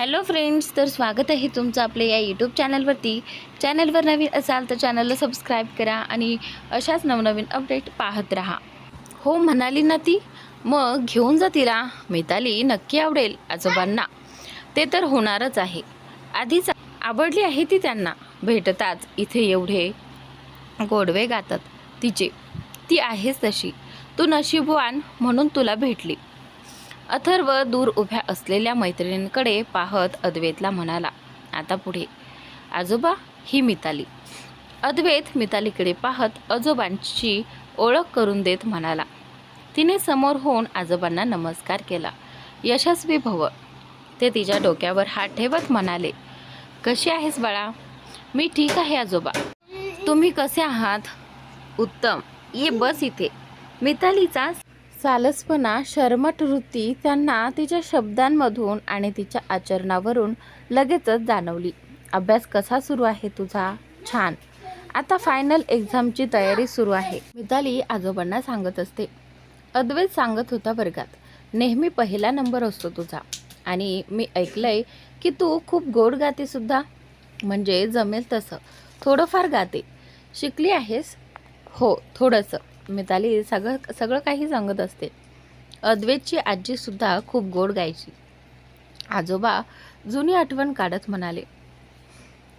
Hello friends तर स्वागत आहे तुमचं आपल्या या यूट्यूब चॅनलवरती चॅनलवर नवीन असाल तर चॅनलला सबस्क्राईब करा आणि अशाच नवनवीन अपडेट पाहत राहा. हो म्हणाली ना ती मग घेऊन जा तिला. मिताली नक्की आवडेल आजोबांना. ते तर होणारच आहे. आधीच आवडली आहे ती त्यांना. भेटताच इथे एवढे गोडवे गातात तिचे. ती आहेस तशी. तू नशीबवान म्हणून तुला भेटली. अथर्व दूर उभ्या असलेल्या मैत्रिणींकडे पाहत अद्वैतला म्हणाला आता पुढे. आजोबा ही मिताली. अद्वैत मितालीकडे पाहत आजोबांची ओळख करून देत म्हणाला तिने समोर होऊन आजोबांना नमस्कार केला. यशस्वी भव. ते तिच्या डोक्यावर हात ठेवत म्हणाले कशी आहेस बाळा? मी ठीक आहे आजोबा. तुम्ही कसे आहात? उत्तम. ये बस इथे. मितालीचा सालसपणा शर्मट वृत्ती त्यांना तिच्या शब्दांमधून आणि तिच्या आचरणावरून लगेचच जाणवली. अभ्यास कसा सुरू आहे तुझा? छान. आता फायनल एक्झामची तयारी सुरू आहे. मिताली आजोबांना सांगत असते. अद्वैत सांगत होता वर्गात नेहमी पहिला नंबर असतो तुझा. आणि मी ऐकलंय की तू खूप गोड गाते सुद्धा. म्हणजे जमेल तसं. थोडंफार गाते. शिकली आहेस? हो थोडंसं. मिताली सगळं सगळं काही सांगत असते. अद्वैतची आजीसुद्धा खूप गोड गायची. आजोबा जुनी आठवण काढत म्हणाले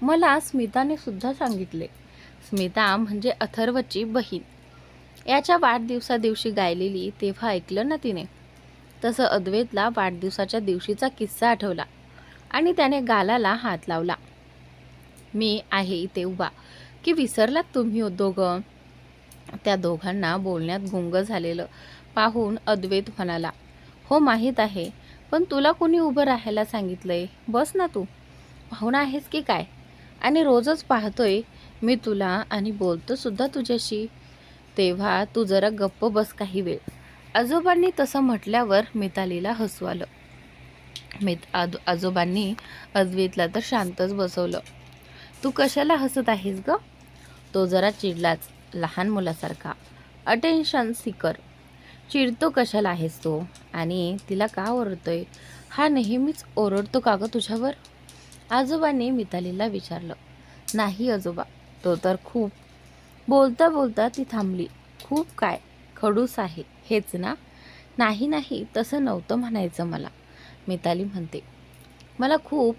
मला स्मिताने सुद्धा सांगितले स्मिता म्हणजे अथर्वची बहीण. याच्या वाढदिवसा दिवशी गायलेली तेव्हा ऐकलं ना तिने. तसं अद्वैतला वाढदिवसाच्या दिवशीचा किस्सा आठवला आणि त्याने गालाला हात लावला. मी आहे इथे उभा की विसरलात तुम्ही दोघं? त्या दोघांना बोलण्यात गुंग झालेलं पाहून अद्वैत म्हणाला हो माहीत आहे पण तुला कोणी उभं राहायला सांगितलंय? बस ना तू. पाहुणा आहेस की काय? आणि रोजच पाहतोय मी तुला आणि बोलतो सुद्धा तुझ्याशी. तेव्हा तू जरा गप्प बस काही वेळ. आजोबांनी तसं म्हटल्यावर मितालीला हसू आलं. मित आजो आजोबांनी अद्वैतला तर शांतच बसवलं. तू कशाला हसत आहेस ग? तो जरा चिडलाच. लहान मुलासारखा. अटेन्शन सिकर चिडतो कशाला आहेस तो? आणि तिला का ओरडतोय? हा नेहमीच ओरडतो का गं तुझ्यावर? आजोबांनी मितालीला विचारलं. नाही आजोबा तो तर खूप. बोलता बोलता ती थांबली. खूप काय? खडूस आहे. हेच ना? नाही नाही तसं नव्हतं म्हणायचं मला. मिताली म्हणते. मला खूप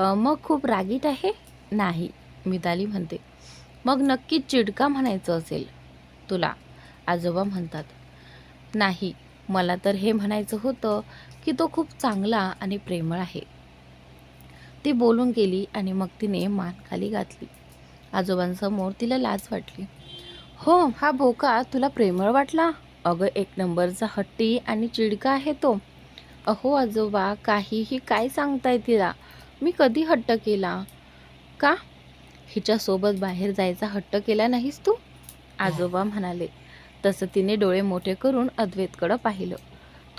मग खूप रागीट आहे? नाही मिताली म्हणते. मग नक्की चिडका म्हणायचं असेल. तुला. आजोबा म्हणतात नाही मला तर हे म्हणायचं होतं की तो खूप चांगला आणि प्रेमळ आहे. ती बोलून गेली आणि मग तिने मान खाली घातली. आजोबांसमोर तिला लाज वाटली. हो हा भोका तुला प्रेमळ वाटला? अगं एक नंबरचा हट्टी आणि चिडका आहे तो. अहो आजोबा काहीही काय सांगताय तिला? मी कधी हट्ट केला? का? हिच्यासोबत बाहेर जायचा हट्ट केला नाहीस तू? आजोबा म्हणाले. तसं तिने डोळे मोठे करून अद्वैतकडं पाहिलं.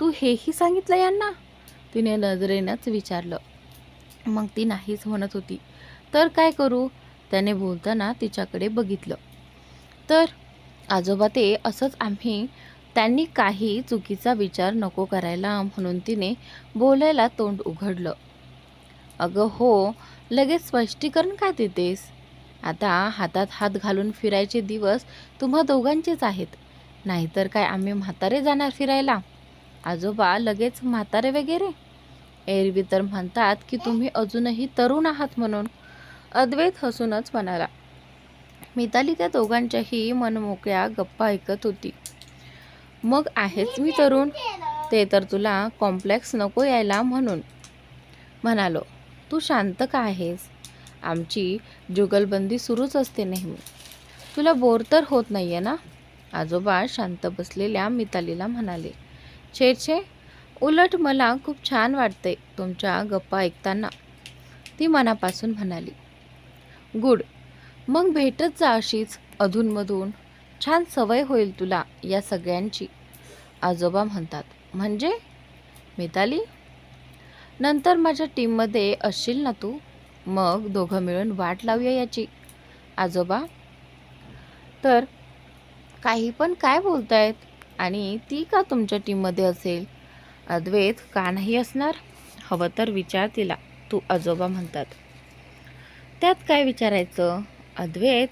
तू हेही सांगितलं यांना? तिने नजरेनंच विचारलं. मग ती नाहीच म्हणत होती. तर काय करू? त्याने बोलताना तिच्याकडे बघितलं. तर आजोबा ते असंच आम्ही त्यांनी काही चुकीचा विचार नको करायला म्हणून तिने बोलायला तोंड उघडलं. अगं हो लगेच स्पष्टीकरण काय देतेस? आता हातात हात घालून फिरायचे दिवस तुम्हा दोघांचेच आहेत. नाहीतर काय आम्ही म्हातारे जाणार फिरायला? आजोबा लगेच म्हातारे वगैरे? एरवी तर म्हणतात की तुम्ही अजूनही तरुण आहात म्हणून. अद्वैत हसूनच म्हणाला. मिताली त्या दोघांच्याही मनमोकळ्या गप्पा ऐकत होती. मग आहेच मी तरुण? ते तर तुला कॉम्प्लेक्स नको यायला म्हणून. म्हणालो तू शांत का आहेस? आमची जुगलबंदी सुरूच असते नेहमी. तुला बोर तर होत नाही आहे ना? आजोबा शांत बसलेल्या मितालीला म्हणाले. छे छे उलट मला खूप छान वाटते तुमच्या गप्पा ऐकताना. ती मनापासून म्हणाली. गुड मग भेटत जा अशीच अधूनमधून. छान सवय होईल तुला या सगळ्यांची. आजोबा म्हणतात. म्हणजे? मिताली? नंतर माझ्या टीममध्ये असशील ना तू? मग दोघं मिळून वाट लावूया याची. आजोबा? तर काही पण काय बोलतायत? आणि ती का तुमच्या टीममध्ये असेल? अद्वैत का नाही असणार? हवं तर विचार तिला तू आजोबा म्हणतात. त्यात काय विचारायचं? अद्वैत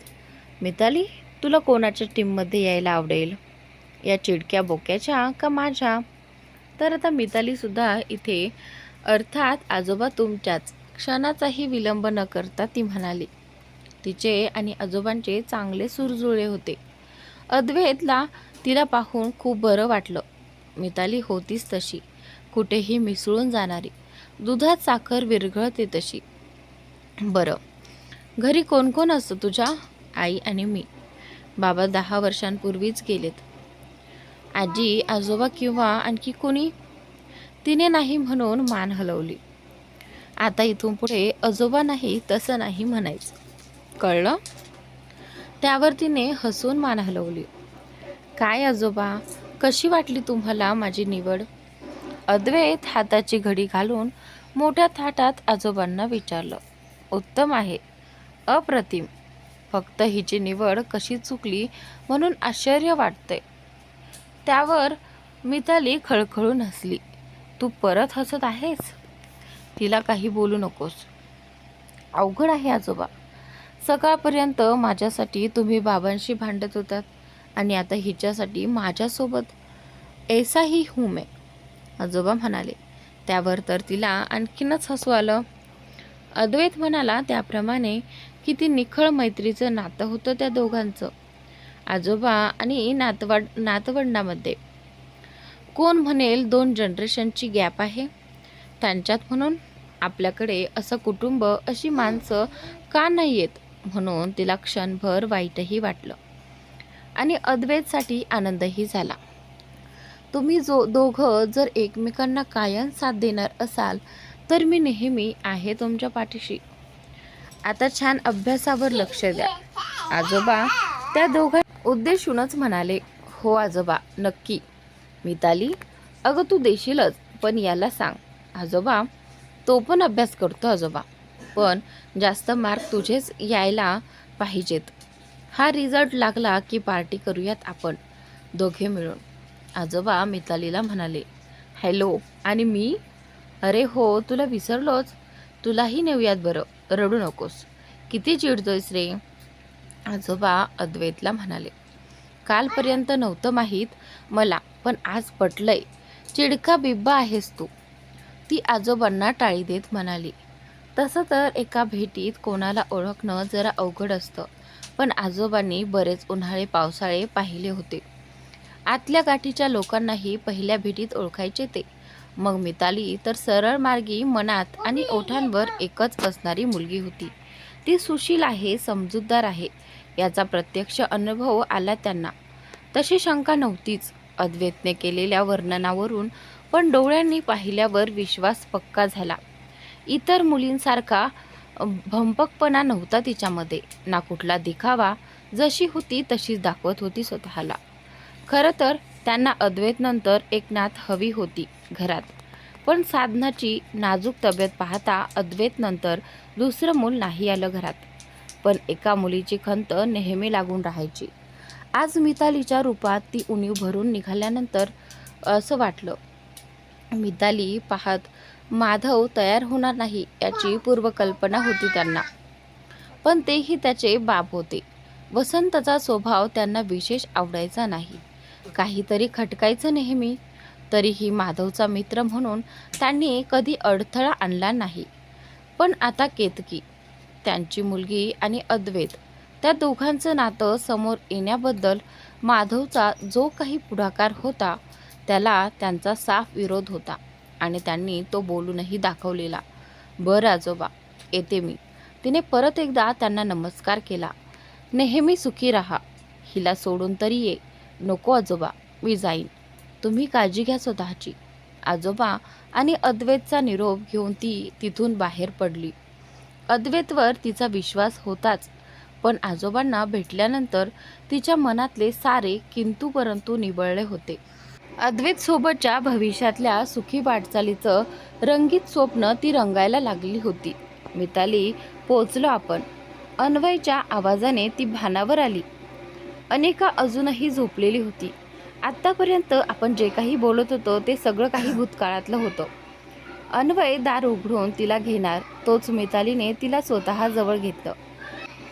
मिताली तुला कोणाच्या टीममध्ये यायला आवडेल? या चिडक्या बोक्याच्या का माझ्या? तर आता मितालीसुद्धा इथे अर्थात आजोबा तुमच्याच. क्षणाचाही विलंब न करता ती म्हणाली तिचे आणि आजोबांचे चांगले सुरजुळे होते. अद्वैतला तिला पाहून खूप बरं वाटलं. मिताली होतीच तशी. कुठेही मिसळून जाणारी. दुधात साखर विरघळते तशी. बरं. घरी कोण कोण असतं तुझ्या? आई आणि मी. बाबा दहा वर्षांपूर्वीच गेलेत. आजी आजोबा किंवा आणखी कोणी? तिने नाही म्हणून मान हलवली. आता इथून पुढे आजोबा नाही तसं नाही म्हणायचं. कळलं? त्यावर तिने हसून मान हलवली. काय आजोबा कशी वाटली तुम्हाला माझी निवड? अद्वैत हाताची घडी घालून मोठ्या थाटात आजोबांना विचारलं. उत्तम आहे. अप्रतिम. फक्त हिची निवड कशी चुकली म्हणून आश्चर्य वाटतंय. त्यावर मिताली खळखळून हसली. तू परत हसत आहेस? तिला काही बोलू नकोस. अवघड आहे आजोबा. सकाळपर्यंत माझ्यासाठी तुम्ही बाबांशी भांडत होतात आणि आता हिच्यासाठी माझ्यासोबत ऐसाही हूं मे आजोबा म्हणाले. त्यावर तर तिला आणखीनच हसू आलं. अद्वैत म्हणाला त्याप्रमाणे किती निखळ मैत्रीचं नातं होतं त्या दोघांचं. आजोबा आणि नातवड नातवंडामध्ये. कोण म्हणेल दोन जनरेशनची गॅप आहे? त्यांच्यात म्हणून आपल्याकडे असं कुटुंब अशी माणसं का नाही येत म्हणून तिला क्षणभर वाईटही वाटलं. आणि अद्वैतसाठी आनंदही झाला. तुम्ही जो दोघं जर एकमेकांना कायम साथ देणार असाल तर मी नेहमी आहे तुमच्या पाठीशी. आता छान अभ्यासावर लक्ष द्या. आजोबा त्या दोघां उद्देशूनच म्हणाले हो आजोबा नक्की. मिताली अगं तू देशीलच पण याला सांग. आजोबा तो पण अभ्यास करतो आजोबा. पण जास्त मार्क तुझेच यायला पाहिजेत. हा रिझल्ट लागला की पार्टी करूयात आपण दोघे मिळून. आजोबा मितालीला म्हणाले हॅलो आणि मी अरे हो तुला विसरलोच. तुलाही नेऊयात बरं. रडू नकोस. किती चिडतोयस रे. आजोबा अद्वैतला म्हणाले कालपर्यंत नव्हतं माहीत मला पण आज पटलंय. चिडका बिब्बा आहेस तू. ती आजोबांना टाळी देत म्हणाली. तसं तर एका भेटीत कोणाला ओळखणं जरा अवघड असतं पण आजोबांनी बरेच उन्हाळे पावसाळे पाहिले होते. आतल्या गाठीच्या लोकांनाही पहिल्या भेटीत ओळखायचे ते. मग मिताली तर सरळ मार्गी मनात आणि ओठांवर एकच असणारी मुलगी होती. ती सुशील आहे समजूतदार आहे याचा प्रत्यक्ष अनुभव आला त्यांना. तशी शंका नव्हतीच. अद्वैतने केलेल्या वर्णनावरून पण डोळ्यांनी पाहिल्यावर विश्वास पक्का झाला. इतर मुलींसारखा भंपकपणा नव्हता तिच्यामध्ये. ना कुठला दिखावा जशी होती तशीच दाखवत होती स्वतःला. खरं तर त्यांना अद्वैतनंतर एकनाथ हवी होती घरात. पण साधनाची नाजूक तब्येत पाहता अद्वैतनंतर दुसरं मूल नाही आलं घरात. पण एका मुलीची खंत नेहमी लागून राहायची. आज मितालीच्या रूपात ती उणीव भरून निघाल्यानंतर असं वाटलं मिताली पाहत माधव तयार होणार नाही याची पूर्वकल्पना होती त्यांना. पण तेही त्याचे बाप होते. वसंतचा स्वभाव त्यांना विशेष आवडायचा नाही. काहीतरी खटकायचं नेहमी. तरीही माधवचा मित्र म्हणून त्यांनी कधी अडथळा आणला नाही. पण आता केतकी त्यांची मुलगी आणि अद्वैत त्या दोघांचं नातं समोर येण्याबद्दल माधवचा जो काही पुढाकार होता त्याला त्यांचा साफ विरोध होता आणि त्यांनी तो बोलूनही दाखवलेला. बरं आजोबा येते मी. तिने परत एकदा त्यांना नमस्कार केला. नेहमी सुखी राहा. हिला सोडून तरी ये. नको आजोबा मी जाईन. तुम्ही काळजी घ्या स्वतःची. आजोबा आणि अद्वैतचा निरोप घेऊन ती तिथून बाहेर पडली. अद्वैतवर तिचा विश्वास होताच पण आजोबांना भेटल्यानंतर तिच्या मनातले सारे किंतू परंतु निबळले होते. अद्वैतसोबतच्या भविष्यातल्या सुखी वाटचालीचं रंगीत स्वप्न ती रंगायला लागली होती. मिताली पोचलो आपण. अन्वयच्या आवाजाने ती भानावर आली. अनेका अजूनही झोपलेली होती. आत्तापर्यंत आपण जे काही बोलत होतो ते सगळं काही भूतकाळातलं होतं. अन्वय दार उघडून तिला घेणार तोच मितालीने तिला स्वतः जवळ घेतलं.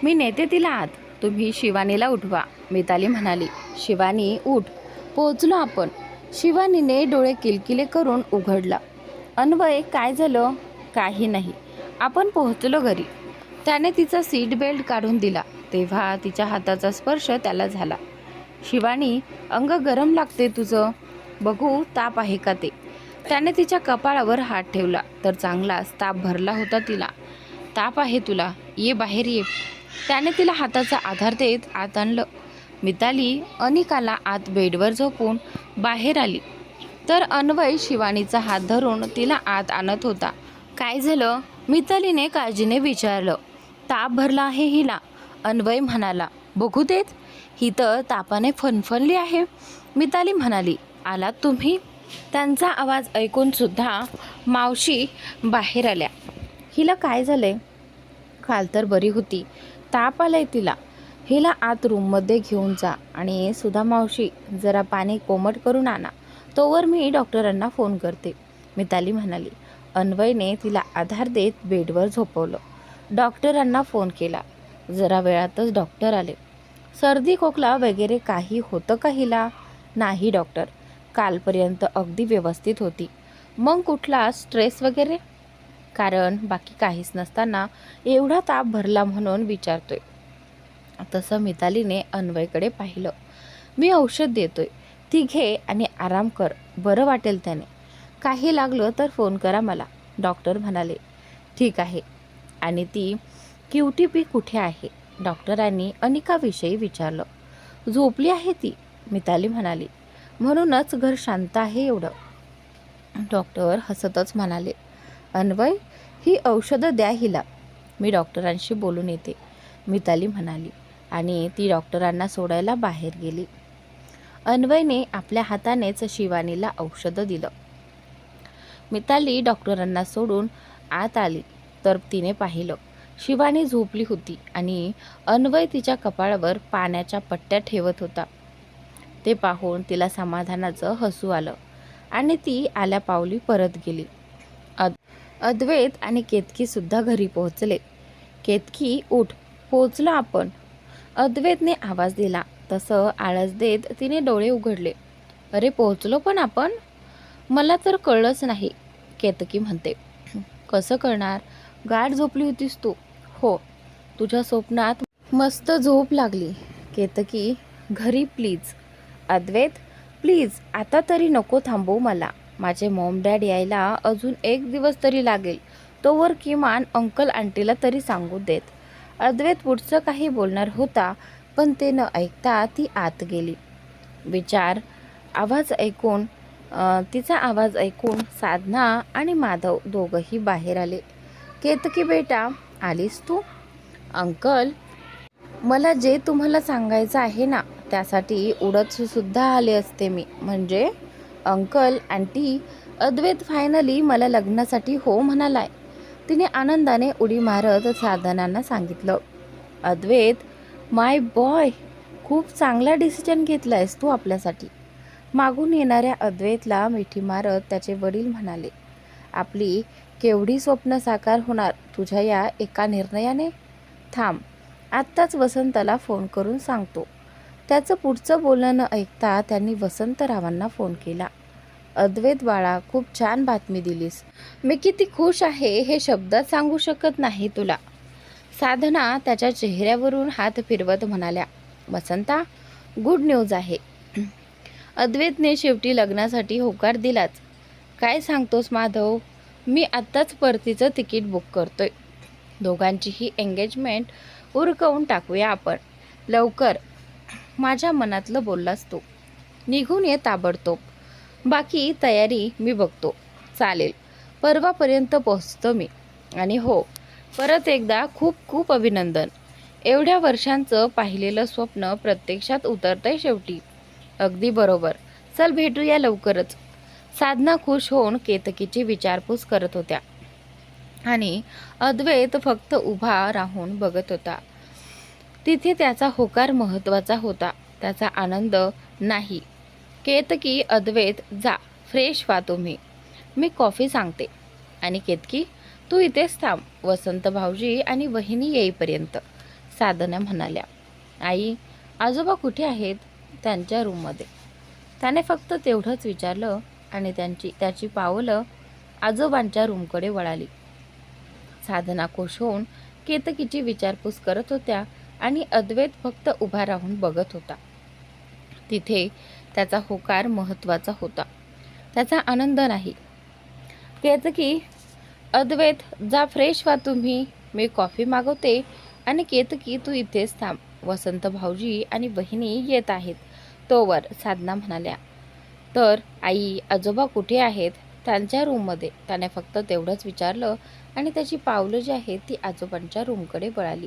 मी नेते तिला आत. तुम्ही शिवानीला उठवा मिताली म्हणाली. शिवानी उठ. पोहोचलो आपण. शिवानीने डोळे किलकिले करून उघडला. अन्वय काय झालं? काही नाही. आपण पोहोचलो घरी. त्याने तिचा सीट बेल्ट काढून दिला. तेव्हा तिच्या हाताचा स्पर्श त्याला झाला. शिवानी अंग गरम लागते तुझं. बघू ताप आहे का ते? त्याने तिच्या कपाळावर हात ठेवला. तर चांगलाच ताप भरला होता तिला. ताप आहे तुला. ये बाहेर ये. त्याने तिला हाताचा आधार देत आत आणलं. मिताली अनिकाला आत बेडवर झोपून बाहेर आली. तर अन्वय शिवानीचा हात धरून तिला आत आणत होता. काय झालं? मितालीने काळजीने विचारलं. ताप भरला आहे हिला. अन्वय म्हणाला बघू देत. ही तर तापाने फनफनली आहे. मिताली म्हणाली आलात तुम्ही? त्यांचा आवाज ऐकूनसुद्धा मावशी बाहेर आल्या. हिला काय झालंय? काल तर बरी होती. ताप आलाय तिला. हिला आत रूममध्ये घेऊन जा आणि सुधा मावशी जरा पाणी कोमट करून आणा. तोवर मी डॉक्टरांना फोन करते. मिताली म्हणाली अन्वयने तिला आधार देत बेडवर झोपवलं. डॉक्टरांना फोन केला. जरा वेळातच डॉक्टर आले. सर्दी खोकला वगैरे काही होतं का हिला? नाही डॉक्टर. कालपर्यंत अगदी व्यवस्थित होती. मग कुठला स्ट्रेस वगैरे? कारण बाकी काहीच नसताना एवढा ताप भरला म्हणून विचारतोय. तसं मितालीने अन्वयकडे पाहिलं. मी औषध देतोय. ती घे आणि आराम कर. बरं वाटेल त्याने. काही लागलं तर फोन करा मला डॉक्टर म्हणाले. ठीक आहे. आणि ती क्यू पी कुठे आहे? डॉक्टरांनी अनिकाविषयी विचारलं. झोपली आहे ती मिताली म्हणाली. म्हणूनच घर शांत आहे एवढं. डॉक्टर हसतच म्हणाले. अन्वय ही औषधं द्या हिला. मी डॉक्टरांशी बोलून येते मिताली म्हणाली. आणि ती डॉक्टरांना सोडायला बाहेर गेली. अन्वयने आपल्या हातानेच शिवानीला औषधं दिलं. मिताली डॉक्टरांना सोडून आत आली तर तिने पाहिलं शिवानी झोपली होती आणि अन्वय तिच्या कपाळावर पाण्याच्या पट्ट्या ठेवत होता. ते पाहून तिला समाधानाचं हसू आलं आणि ती आल्या पावली परत गेली. अद अद्वैत आणि केतकीसुद्धा घरी पोहोचले. केतकी उठ पोहोचलो आपण. अद्वैतने आवाज दिला. तसं आळस देत तिने डोळे उघडले. अरे पोहोचलो पण आपण? मला तर कळलंच नाही केतकी म्हणते. कसं कळणार गाठ झोपली होतीस तू. हो तुझ्या स्वप्नात मस्त झोप लागली. केतकी घरी प्लीज. अद्वैत प्लीज आता तरी नको थांबवू मला. माझे मॉम डॅड यायला अजून एक दिवस तरी लागेल. तोवर किमान अंकल आंटीला तरी सांगू देत. अद्वैत पुढचं काही बोलणार होता पण ते न ऐकता ती आत गेली. विचार आवाज ऐकून तिचा आवाज ऐकून साधना आणि माधव दोघंही बाहेर आले. केतकी बेटा आलीस तू? अंकल मला जे तुम्हाला सांगायचं आहे ना त्यासाठी उडतसुद्धा आले असते मी. म्हणजे अंकल आंटी अद्वैत फायनली मला लग्नासाठी हो म्हणालाय. तिने आनंदाने उडी मारत साधनांना सांगितलं अद्वैत माय बॉय खूप चांगला डिसिजन घेतला आहेस तू आपल्यासाठी. मागून येणाऱ्या अद्वैतला मिठी मारत त्याचे वडील म्हणाले आपली केवढी स्वप्न साकार होणार तुझ्या या एका निर्णयाने? थांब आत्ताच वसंतला फोन करून सांगतो. त्याचं पुढचं बोलणं न ऐकता त्यांनी वसंतरावांना फोन केला. अद्वैत बाळा खूप छान बातमी दिलीस. मी किती खुश आहे हे शब्दात सांगू शकत नाही तुला. साधना त्याच्या चेहऱ्यावरून हात फिरवत म्हणाल्या वसंता गुड न्यूज आहे. अद्वैतने शेवटी लग्नासाठी होकार दिलाच. काय सांगतोस माधव? मी आत्ताच परतीचं तिकीट बुक करतोय. दोघांचीही एंगेजमेंट उरकवून टाकूया आपण. लवकर. माझ्या मनातलं बोललास तू. निघून ये ताबडतोब. बाकी तयारी मी बघतो. चालेल. परवापर्यंत पोहोचतो मी. आणि हो परत एकदा खूप खूप अभिनंदन. एवढ्या वर्षांचं पाहिलेलं स्वप्न प्रत्यक्षात उतरतंय शेवटी. अगदी बरोबर. चल भेटूया लवकरच. साधना खुश होऊन केतकीची विचारपूस करत होत्या. आणि अद्वैत फक्त उभा राहून बघत होता. तिथे त्याचा होकार महत्त्वाचा होता. त्याचा आनंद नाही. केतकी अद्वैत जा फ्रेश व्हा तुम्ही. मी कॉफी सांगते. आणि केतकी तू इथेच थांब वसंत भाऊजी आणि वहिनी येईपर्यंत साधना म्हणाल्या. आई आजोबा कुठे आहेत? त्यांच्या रूममध्ये. त्याने फक्त तेवढंच विचारलं आणि त्यांची त्याची पावलं आजोबांच्या रूमकडे वळाली. साधना खुश होऊन केतकीची विचारपूस करत होत्या आणि अद्वैत फक्त उभा राहून बघत होता. तिथे त्याचा होकार महत्त्वाचा होता. त्याचा आनंद नाही. केतकी अद्वैत जा फ्रेश व्हा तुम्ही मी कॉफी मागवते. आणि केतकी तू इथेच थांब. वसंत भाऊजी आणि बहिणी येत आहेत. तोवर साधना म्हणाल्या तर आई आजोबा कुठे आहेत? त्यांच्या रूममध्ये त्याने फक्त तेवढंच विचारलं आणि त्याची पावलं जी आहेत ती आजोबांच्या रूमकडे बळाली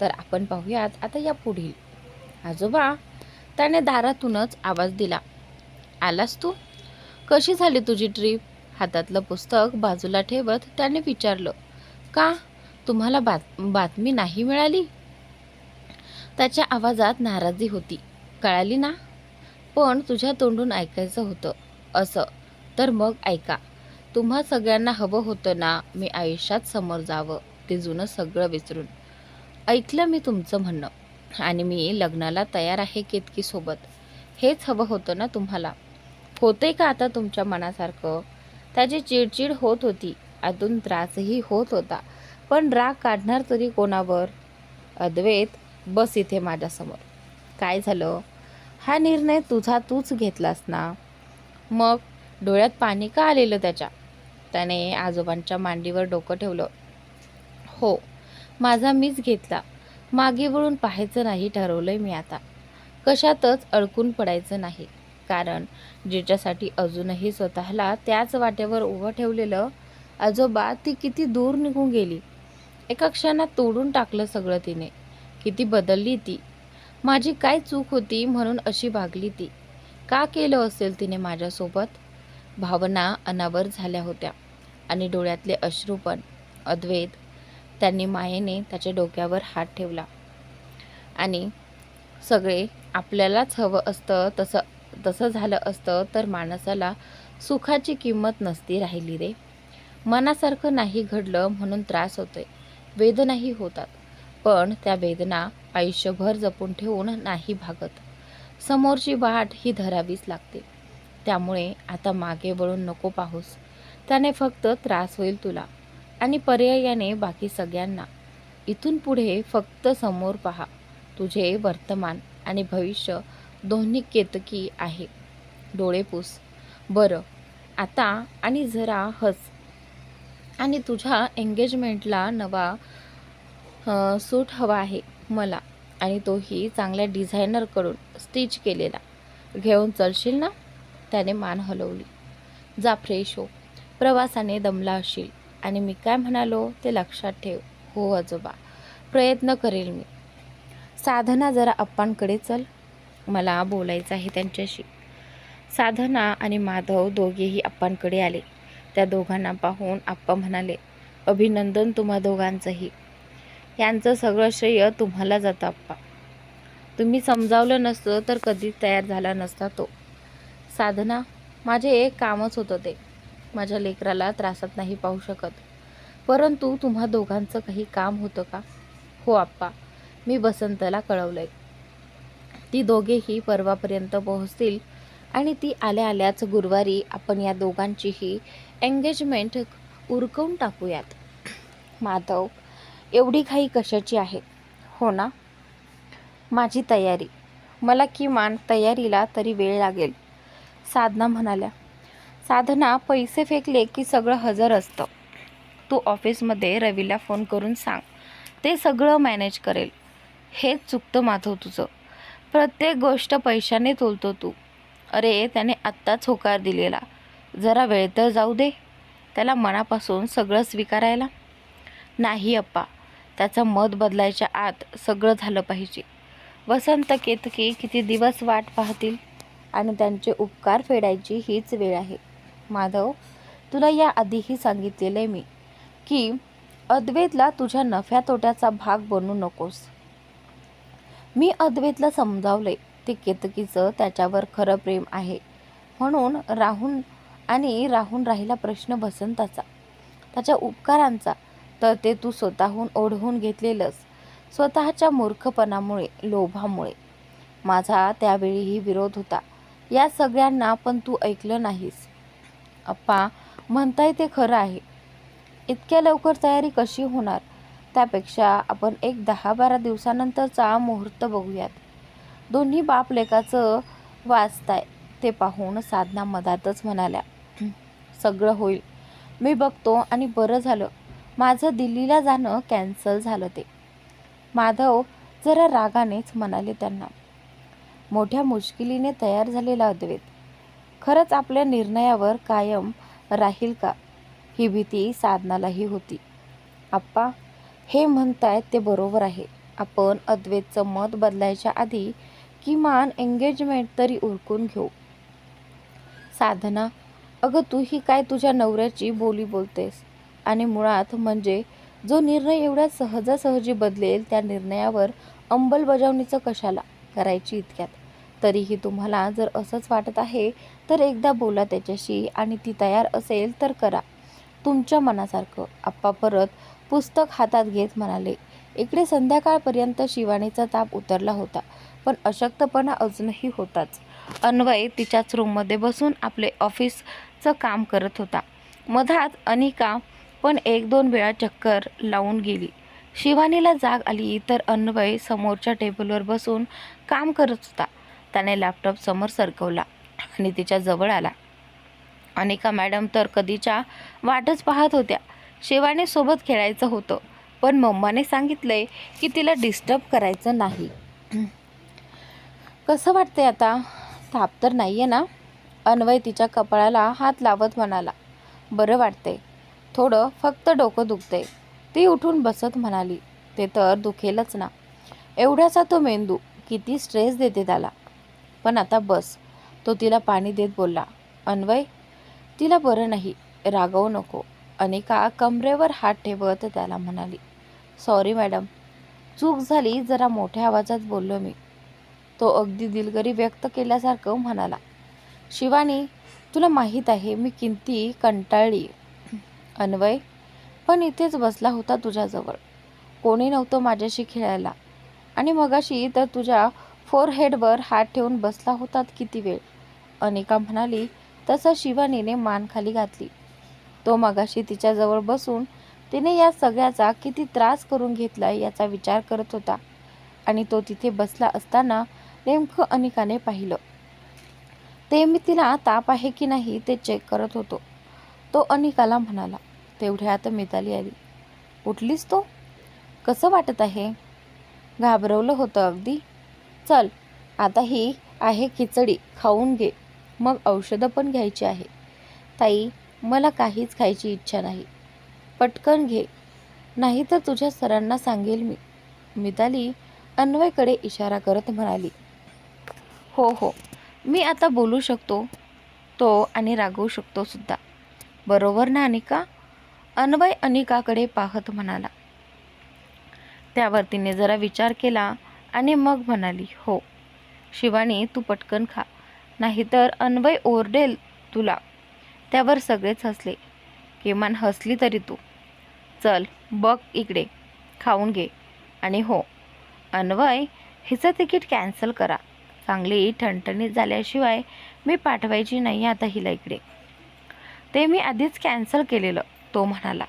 तर आपण पाहूयात आता या पुढील. आजोबा त्याने दारातूनच आवाज दिला. आलास तू? कशी झाली तुझी ट्रीप? हातातलं पुस्तक बाजूला ठेवत त्याने विचारलं. का? तुम्हाला बात बातमी नाही मिळाली? त्याच्या आवाजात नाराजी होती. कळाली ना? पण तुझ्या तोंडून ऐकायचं होतं. असं? तर मग ऐका. तुम्हा सगळ्यांना हवं होतं ना मी आयुष्यात समोर जावं ते जुनं सगळं विसरून. ऐकलं मी तुमचं म्हणणं. आणि मी लग्नाला तयार आहे केतकीसोबत हेच हवं होतं ना तुम्हाला. होते का आता तुमच्या मनासारखं? त्याची चिडचिड होत होती. अजून त्रासही होत होता. पण राग काढणार तरी कोणावर? अद्वैत बस इथे माझ्यासमोर. काय झालं? हा निर्णय तुझा तूच घेतलास ना? मग? डोळ्यात पाणी का आलेलं त्याच्या? त्याने आजोबांच्या मांडीवर डोकं ठेवलं. हो माझा मीच घेतला. मागे वळून पाहायचं नाही ठरवलंय मी आता. कशातच अडकून पडायचं नाही. कारण ज्याच्यासाठी अजूनही स्वतःला त्याच वाटेवर उभं ठेवलेलं आजोबा ती किती दूर निघून गेली. एका क्षणात तोडून टाकलं सगळं तिने. किती बदलली ती. माझी काय चूक होती म्हणून अशी भागली ती. का केलं असेल तिने माझ्यासोबत? भावना अनावर झाल्या होत्या. आणि डोळ्यातले अश्रू पण. अद्वैत त्यांनी मायेने त्याच्या डोक्यावर हात ठेवला. आणि सगळे आपल्यालाच हवं असतं तसं तसं झालं असतं तर माणसाला सुखाची किंमत नसती राहिली रे. मनासारखं नाही घडलं म्हणून त्रास होतोय. वेदनाही होतात. पण त्या वेदना आयुष्यभर जपून ठेवून नाही भागत. समोरची वाट ही धरावीच लागते. त्यामुळे आता मागे वळून नको पाहूस. त्याने फक्त त्रास होईल तुला. आणि पर्यायाने बाकी सगळ्यांना. इथून पुढे फक्त समोर पहा. तुझे वर्तमान आणि भविष्य दोन्ही केतकी आहे. डोळे पूस. बरं. आता आणि जरा हस. आणि तुझ्या एंगेजमेंटला नवा सूट हवा आहे मला. आणि तोही चांगल्या डिझायनरकडून स्टिच केलेला. घेऊन चलशील ना? त्याने मान हलवली. जा फ्रेश हो. प्रवासाने दमला असशील आणि मी काय म्हणालो ते लक्षात ठेव. हो आजोबा प्रयत्न करेल मी. साधना जरा अप्पांकडे चल. मला बोलायचं आहे त्यांच्याशी. साधना आणि माधव दोघेही अप्पांकडे आले. त्या दोघांना पाहून आप्पा म्हणाले अभिनंदन तुम्हा दोघांचंही. यांचं सगळं श्रेय तुम्हाला जातं आप्पा तुम्ही समजावलं नसतं तर कधीच तयार झाला नसता तो. साधना माझे एक कामच होतं ते. माझ्या लेकराला त्रासात नाही पाहू शकत. परंतु तुम्हा दोघांचं काही काम होतं का? हो आप्पा. मी बसंतला कळवलंय. ती दोघेही परवापर्यंत पोहोचतील आणि ती आल्या आल्याच गुरुवारी आपण या दोघांचीही एंगेजमेंट उरकवून टाकूयात. माधव एवढी घाई कशाची आहे? हो ना? माझी तयारी. मला किमान तयारीला तरी वेळ लागेल. साधना म्हणाल्या. साधना पैसे फेकले की सगळं हजर असतं. तू ऑफिसमध्ये रवीला फोन करून सांग. ते सगळं मॅनेज करेल. हेच चुकतं माधव तुझं. प्रत्येक गोष्ट पैशाने तोलतो तू. अरे त्याने आत्ताच होकार दिलेला. जरा वेळ तर जाऊ दे. त्याला मनापासून सगळं स्वीकारायला. नाही अप्पा. त्याचं मत बदलायच्या आत सगळं झालं पाहिजे. वसंत केतकी किती दिवस वाट पाहतील आणि त्यांचे उपकार फेडायची हीच वेळ आहे. माधव तुला या आधीही सांगितलेलं आहे मी की अद्वैतला तुझ्या नफ्या तोट्याचा भाग बनू नकोस. मी अद्वैतला समजावले ते केतकीचं त्याच्यावर खरं प्रेम आहे. म्हणून राहून आणि राहून राहिला प्रश्न वसंताचा त्याच्या उपकारांचा तर ते तू स्वतःहून ओढवून घेतलेलंस स्वतःच्या मूर्खपणामुळे लोभामुळे. माझा त्यावेळीही विरोध होता. या सगळ्यांना पण तू ऐकलं नाहीस. अप्पा म्हणताय ते खरं आहे. इतक्या लवकर तयारी कशी होणार? त्यापेक्षा आपण एक दहा बारा दिवसानंतरचा मुहूर्त बघूयात. दोन्ही बाप लेकाचं वाचताय ते पाहून साधना मधातच म्हणाल्या सगळं होईल. मी बघतो आणि बरं झालं. माझं दिल्लीला जाणं कॅन्सल झालं ते. माधव जरा रागानेच म्हणाले त्यांना. मोठ्या मुश्किलीने तयार झालेला अद्वैत. खरंच आपल्या निर्णयावर कायम राहील का? ही भीती साधनालाही होती. आप्पा हे म्हणतायत ते बरोबर आहे. आपण अद्वैतचं मत बदलायच्या आधी किमान एंगेजमेंट तरी उरकून घेऊ. साधना अगं तू ही काय तुझ्या नवऱ्याची बोली बोलतेस? आणि मुळात म्हणजे जो निर्णय एवढ्या सहजासहजी बदलेल त्या निर्णयावर अंमलबजावणीचं कशाला? करायची इतक्यात. तरीही तुम्हाला जर असंच वाटत आहे तर एकदा बोला त्याच्याशी आणि ती तयार असेल तर करा. तुमच्या मनासारखं. आप्पा परत पुस्तक हातात घेत म्हणाले. इकडे संध्याकाळपर्यंत शिवानीचा ताप उतरला होता पण अशक्तपणा अजूनही होताच. अन्वय तिच्याच रूममध्ये बसून आपले ऑफिसचं काम करत होता. मधात अनिका पण एक दोन वेळा चक्कर लावून गेली. शिवानीला जाग आली तर अन्वय समोरच्या टेबलवर बसून काम करत होता. त्याने लॅपटॉप समोर सरकवला आणि तिच्या जवळ आला. अनिका मॅडम तर कधीच्या वाटच पाहत होत्या. शिवानी सोबत खेळायचं होतं पण मम्माने सांगितलंय की तिला डिस्टर्ब करायचं नाही. कसं वाटतंय आता? ताप तर नाही आहे ना? अन्वय तिच्या कपाळाला हात लावत म्हणाला. बरं वाटतंय. थोडं फक्त डोकं दुखतंय. ती उठून बसत म्हणाली. ते तर दुखेलच ना. एवढ्याचा तो मेंदू किती स्ट्रेस देते त्याला. पण आता बस. तो तिला पाणी देत बोलला अन्वय तिला बरं नाही रागवू नको. अनेका कमरेवर हात ठेवत त्याला म्हणाली सॉरी मॅडम चूक झाली जरा मोठ्या आवाजात बोललो मी. तो अगदी दिलगरी व्यक्त केल्यासारखं म्हणाला शिवानी तुला माहीत आहे मी किती कंटाळली. अन्वय पण इथेच बसला होता तुझ्याजवळ. कोणी नव्हतं माझ्याशी खेळायला. आणि मगाशी तर तुझ्या फोरहेडवर हात ठेवून बसला होतात किती वेळ. अनिका म्हणाली तसं शिवानीने मान खाली घातली. तो मगाशी तिच्याजवळ बसून तिने या सगळ्याचा किती त्रास करून घेतला याचा विचार करत होता आणि तो तिथे बसला असताना नेमकं अनिकाने पाहिलं. ते मी तिला ताप आहे की नाही ते चेक करत होतो. तो अनिकाला म्हणाला तेवढ्यात मिताली आली. उठलीस तो? कसं वाटत आहे? घाबरवलं होतं अगदी. चल आता ही आहे खिचडी खाऊन घे. मग औषधं पण घ्यायची आहे. ताई मला काहीच खायची इच्छा नाही. पटकन घे. नाहीतर तुझ्या सरांना सांगेल मी. मिताली अन्वयकडे इशारा करत म्हणाली. हो हो. मी आता बोलू शकतो. तो आणि रागवू शकतो सुद्धा. बरोबर ना अनिका? अन्वय अनिकाकडे पाहत म्हणाला. त्यावर तिने जरा विचार केला. आणि मग म्हणाली हो शिवानी तू पटकन खा. नाहीतर अन्वय ओरडेल तुला. त्यावर सगळेच हसले. किमान हसली तरी तू. चल बघ इकडे. खाऊन घे. आणि हो अन्वय हिचं तिकीट कॅन्सल करा. चांगली ठणठणीत झाल्याशिवाय मी पाठवायची नाही आता हिला इकडे. ते मी आधीच कॅन्सल केलेलं तो म्हणाला.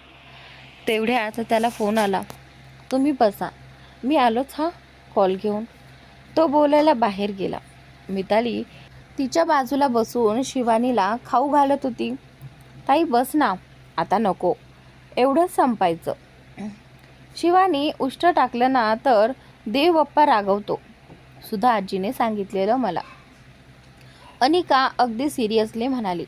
तेवढ्यात त्याला फोन आला. तुम्ही बसा. मी आलोच हा. कॉल घेऊन तो बोलायला बाहेर गेला. मिताली तिच्या बाजूला बसून शिवानीला खाऊ घालत होती. ताई बस ना आता नको. एवढंच संपायचं. शिवानी उष्ट टाकलं ना तर देवबाप्पा रागवतो. सुद्धा आजीने सांगितलेलं मला. अनिका अगदी सिरियसली म्हणाली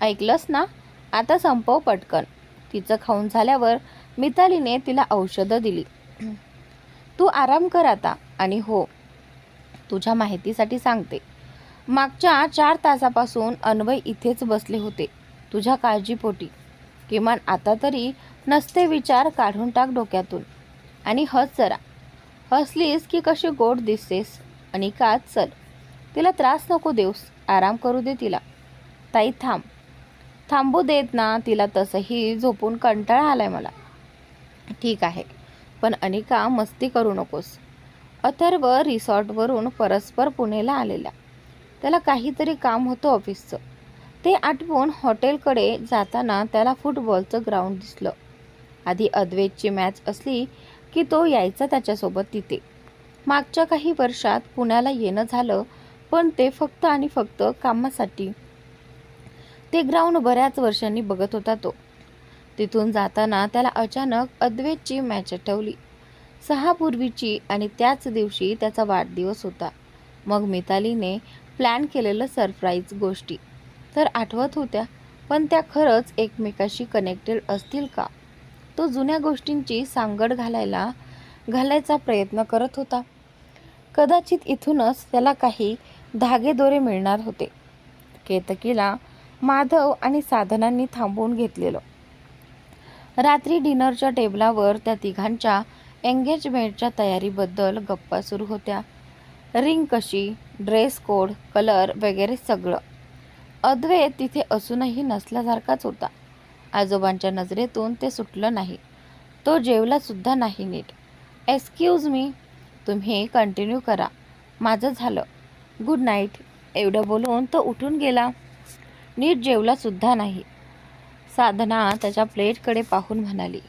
ऐकलंस ना आता संपव पटकन. तिचं खाऊन झाल्यावर मितालीने तिला औषधं दिली. तू आराम कर आता आणि हो तुझ्या माहितीसाठी सांगते. मागच्या चार तासापासून अन्वय इथेच बसले होते. तुझ्या काळजीपोटी. किमान आता तरी नसते विचार काढून टाक डोक्यातून. आणि हस जरा. हसलीस की कशी गोड दिसतेस? आणि का चल. तिला त्रास नको देऊस. आराम करू दे तिला. ताई थांब. थांबू देत ना तिला तसंही झोपून कंटाळा आलाय मला. ठीक आहे. पण अनिका मस्ती करू नकोस. अथर्व रिसॉर्टवरून परस्पर पुणेला आलेला त्याला काहीतरी काम होतं ऑफिसचं. ते आठवून हॉटेलकडे जाताना त्याला फुटबॉलचं ग्राउंड दिसलं. आधी अद्वैतची मॅच असली की तो यायचा त्याच्यासोबत तिथे. मागच्या काही वर्षात पुण्याला येणं झालं पण ते फक्त आणि फक्त कामासाठी. ते ग्राउंड बऱ्याच वर्षांनी बघत होता तो. तिथून जाताना त्याला अचानक अद्वैतची मॅच आठवली. सहा पूर्वीची आणि त्याच दिवशी त्याचा वाढदिवस होता. मग मितालीने प्लॅन केलेलं सरप्राईज गोष्टी. तर आठवत होत्या पण त्या खरंच एकमेकाशी कनेक्टेड असतील का? तो जुन्या गोष्टींची सांगड घालायला घालायचा प्रयत्न करत होता. कदाचित इथूनच त्याला काही धागेदोरे मिळणार होते. केतकीला माधव आणि साधनांनी थांबवून घेतलेलं. रात्री डिनरच्या टेबलावर त्या तिघांच्या एंगेजमेंटच्या तयारीबद्दल गप्पा सुरू होत्या. रिंग कशी ड्रेस कोड कलर वगैरे सगळं. अद्वैत तिथे असूनही नसल्यासारखाच होता. आजोबांच्या नजरेतून ते सुटलं नाही. तो जेवलासुद्धा नाही नीट. एक्सक्यूज मी तुम्ही कंटिन्यू करा. माझं झालं. गुड नाईट एवढं बोलून तो उठून गेला. नीट जेवलासुद्धा नाही. साधना त्याच्या प्लेटकडे पाहून म्हणाली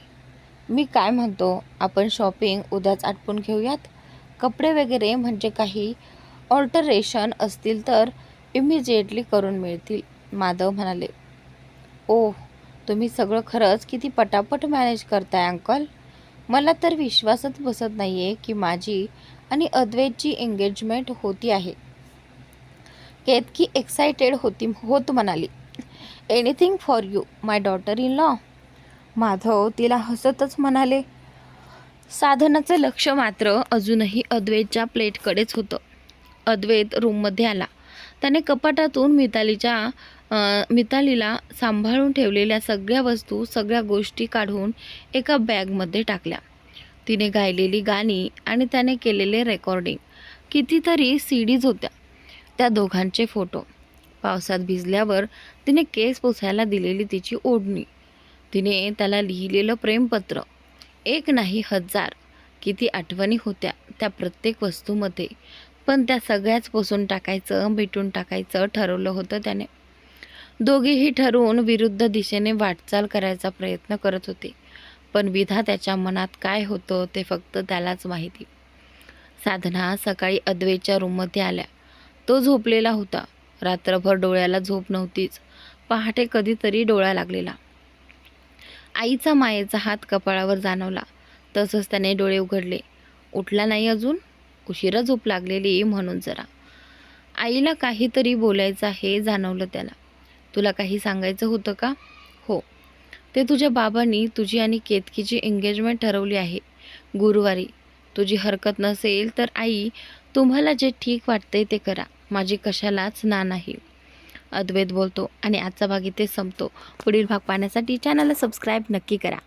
मी काय म्हणतो? आपण शॉपिंग उद्याच आटपून घेऊयात? कपडे वगैरे म्हणजे काही ऑल्टरेशन असतील तर इमिजिएटली करून मिळतील माधव म्हणाले. ओह तुम्ही सगळं खरंच किती पटापट मॅनेज करताय अंकल. मला तर विश्वासच बसत नाही आहे की माझी आणि अद्वैतची एंगेजमेंट होती आहे. केतकी एक्सायटेड होती होत म्हणाली. Anything for you my daughter in law Madhav तिला हसतच म्हणाले साधनाचं लक्ष मात्र अजूनही अद्वैतच्या प्लेटकडेच होतं. अद्वैत रूममध्ये आला. त्याने कपाटातून मितालीच्या मितालीला सांभाळून ठेवलेल्या सगळ्या वस्तू सगळ्या गोष्टी काढून एका बॅगमध्ये टाकल्या. तिने गायलेली गाणी आणि त्याने केलेले रेकॉर्डिंग कितीतरी सी डीज होत्या. त्या दोघांचे फोटो पावसात भिजल्यावर तिने केस पुसायला दिलेली तिची ओढणी. तिने त्याला लिहिलेलं प्रेमपत्र. एक नाही हजार. किती आठवणी होत्या त्या प्रत्येक वस्तूमध्ये. पण त्या सगळ्याच पुसून टाकायचं भेटून टाकायचं ठरवलं होतं त्याने. दोघेही ठरवून विरुद्ध दिशेने वाटचाल करायचा प्रयत्न करत होते. पण विधा त्याच्या मनात काय होतं ते फक्त त्यालाच माहिती. साधना सकाळी अद्वेच्या रूममध्ये आल्या. तो झोपलेला होता. रात्रभर डोळ्याला झोप नव्हतीच. पहाटे कधीतरी डोळा लागलेला. आईचा मायेचा हात कपाळावर जाणवला. तसंच त्याने डोळे उघडले. उठला नाही अजून? उशिरा झोप लागलेली म्हणून जरा. आईला काहीतरी बोलायचं आहे जाणवलं त्याला. तुला काही सांगायचं होतं का? हो. ते तुझ्या बाबांनी तुझी आणि केतकीची एंगेजमेंट ठरवली आहे. गुरुवारी. तुझी हरकत नसेल तर आई तुम्हाला जे ठीक वाटते ते करा. माझी कशालाच ना नाही. अद्वैत बोलतो आणि आजचा भाग इथे संपतो. पुढील भाग पाहण्यासाठी चॅनलला सबस्क्राईब नक्की करा.